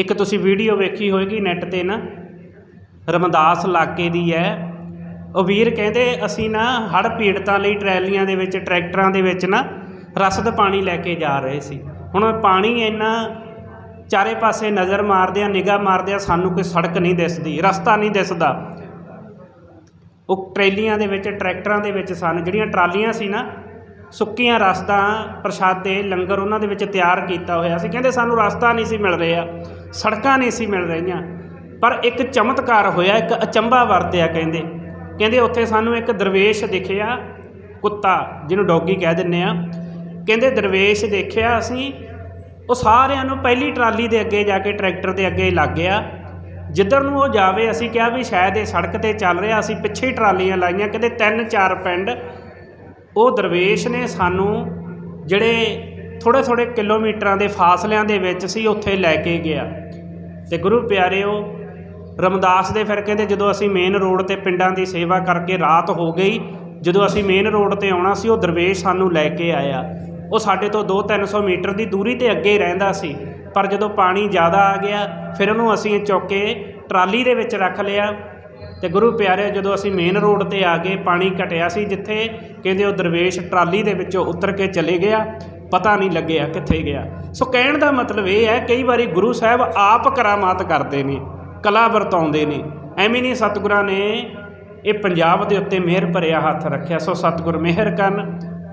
ਇੱਕ ਤੁਸੀਂ ਵੀਡੀਓ ਵੇਖੀ ਹੋਏਗੀ ਨੈੱਟ ਤੇ ਨਾ, ਰਮਦਾਸ ਇਲਾਕੇ ਦੀ ਹੈ। ਉਹ ਵੀਰ ਕਹਿੰਦੇ ਅਸੀਂ ਨਾ ਹੜ੍ਹ ਪੀੜਤਾਂ ਲਈ ਟਰੈਲੀਆਂ ਦੇ ਵਿੱਚ, ਟਰੈਕਟਰਾਂ ਦੇ ਵਿੱਚ ਨਾ ਰਸਦ ਪਾਣੀ ਲੈ ਕੇ ਜਾ ਰਹੇ ਸੀ। ਹੁਣ ਪਾਣੀ ਇੰਨਾ ਚਾਰੇ ਪਾਸੇ ਨਜ਼ਰ ਮਾਰਦੇ ਆ ਨਿਗਾਹ ਮਾਰਦੇ ਆ ਸਾਨੂੰ ਕੋਈ ਸੜਕ ਨਹੀਂ ਦਿਸਦੀ, ਰਸਤਾ ਨਹੀਂ ਦਿਸਦਾ। ਉਹ ਟਰੈਲੀਆਂ ਦੇ ਵਿੱਚ, ਟਰੈਕਟਰਾਂ ਦੇ ਵਿੱਚ ਸਨ, ਜਿਹੜੀਆਂ ਟਰਾਲੀਆਂ ਸੀ ਨਾ ਸੁੱਕੀਆਂ ਰਸਦਾਂ ਪ੍ਰਸ਼ਾਦੇ, ਲੰਗਰ ਉਹਨਾਂ ਦੇ ਵਿੱਚ ਤਿਆਰ ਕੀਤਾ ਹੋਇਆ ਸੀ। ਕਹਿੰਦੇ ਸਾਨੂੰ ਰਸਤਾ ਨਹੀਂ ਸੀ ਮਿਲ ਰਿਹਾ, ਸੜਕਾਂ ਨਹੀਂ ਸੀ ਮਿਲ ਰਹੀਆਂ। ਪਰ ਇੱਕ ਚਮਤਕਾਰ ਹੋਇਆ, ਇੱਕ ਅਚੰਭਾ ਵਰਤਿਆ ਕਹਿੰਦੇ। ਕਹਿੰਦੇ ਉੱਥੇ ਸਾਨੂੰ ਇੱਕ ਦਰਵੇਸ਼ ਦਿਖਿਆ, ਕੁੱਤਾ, ਜਿਹਨੂੰ ਡੌਗੀ ਕਹਿ ਦਿੰਨੇ ਆ। ਕਹਿੰਦੇ ਦਰਵੇਸ਼ ਦੇਖਿਆ ਅਸੀਂ, ਉਹ ਸਾਰਿਆਂ ਨੂੰ ਪਹਿਲੀ ਟਰਾਲੀ ਦੇ ਅੱਗੇ ਜਾ ਕੇ ਟਰੈਕਟਰ ਦੇ ਅੱਗੇ ਲੱਗ ਗਿਆ। ਜਿੱਧਰ ਨੂੰ ਉਹ ਜਾਵੇ, ਅਸੀਂ ਕਿਹਾ ਵੀ ਸ਼ਾਇਦ ਇਹ ਸੜਕ ਤੇ ਚੱਲ ਰਿਹਾ, ਅਸੀਂ ਪਿੱਛੇ ਟਰਾਲੀਆਂ ਲਾਈਆਂ, ਕਹਿੰਦੇ ਤਿੰਨ ਚਾਰ ਪਿੰਡ ਉਹ ਦਰਵੇਸ਼ ਨੇ ਸਾਨੂੰ ਜਿਹੜੇ ਥੋੜੇ ਥੋੜੇ ਕਿਲੋਮੀਟਰਾਂ ਦੇ ਫਾਸਲਿਆਂ ਦੇ ਵਿੱਚ ਸੀ, ਉੱਥੇ ਲੈ ਕੇ ਗਿਆ। ਤੇ ਗੁਰੂ ਪਿਆਰਿਓ, ਰਮਦਾਸ ਦੇ ਫਿਰ ਕਹਿੰਦੇ, ਜਦੋਂ ਅਸੀਂ ਮੇਨ ਰੋਡ ਤੇ ਪਿੰਡਾਂ ਦੀ ਸੇਵਾ ਕਰਕੇ ਰਾਤ ਹੋ ਗਈ, ਜਦੋਂ ਅਸੀਂ ਮੇਨ ਰੋਡ ਤੇ ਆਉਣਾ ਸੀ, ਉਹ ਦਰਵੇਸ਼ ਸਾਨੂੰ ਲੈ ਕੇ ਆਇਆ। ਉਹ ਸਾਡੇ ਤੋਂ 2-300 ਮੀਟਰ ਦੀ ਦੂਰੀ ਤੇ ਅੱਗੇ ਹੀ ਰਹਿੰਦਾ ਸੀ, ਪਰ ਜਦੋਂ ਪਾਣੀ ਜ਼ਿਆਦਾ ਆ ਗਿਆ, ਫਿਰ ਉਹਨੂੰ ਅਸੀਂ ਚੁੱਕ ਕੇ ਟਰਾਲੀ ਦੇ ਵਿੱਚ ਰੱਖ ਲਿਆ। ਤੇ ਗੁਰੂ ਪਿਆਰੇ, ਜਦੋਂ ਅਸੀਂ ਮੇਨ ਰੋਡ ਤੇ ਆ ਗਏ ਪਾਣੀ ਘਟਿਆ ਸੀ, ਜਿੱਥੇ ਕਹਿੰਦੇ ਉਹ ਦਰਵੇਸ਼ ਟਰਾਲੀ ਦੇ ਵਿੱਚੋਂ ਉਤਰ ਕੇ ਚਲੇ ਗਿਆ, ਪਤਾ ਨਹੀਂ ਲੱਗਿਆ ਕਿੱਥੇ ਗਿਆ। ਸੋ ਕਹਿਣ ਦਾ ਮਤਲਬ ਇਹ ਹੈ, ਕਈ ਵਾਰੀ ਗੁਰੂ ਸਾਹਿਬ ਆਪ ਕਰਾਮਾਤ ਕਰਦੇ ਨੇ, ਕਲਾ ਵਰਤਾਉਂਦੇ ਨੇ। ਐਵੇਂ ਨਹੀਂ ਸਤਿਗੁਰਾਂ ਨੇ ਇਹ ਪੰਜਾਬ ਦੇ ਉੱਤੇ ਮਿਹਰ ਭਰਿਆ ਹੱਥ ਰੱਖਿਆ। ਸੋ ਸਤਿਗੁਰ ਮਿਹਰ ਕਰਨ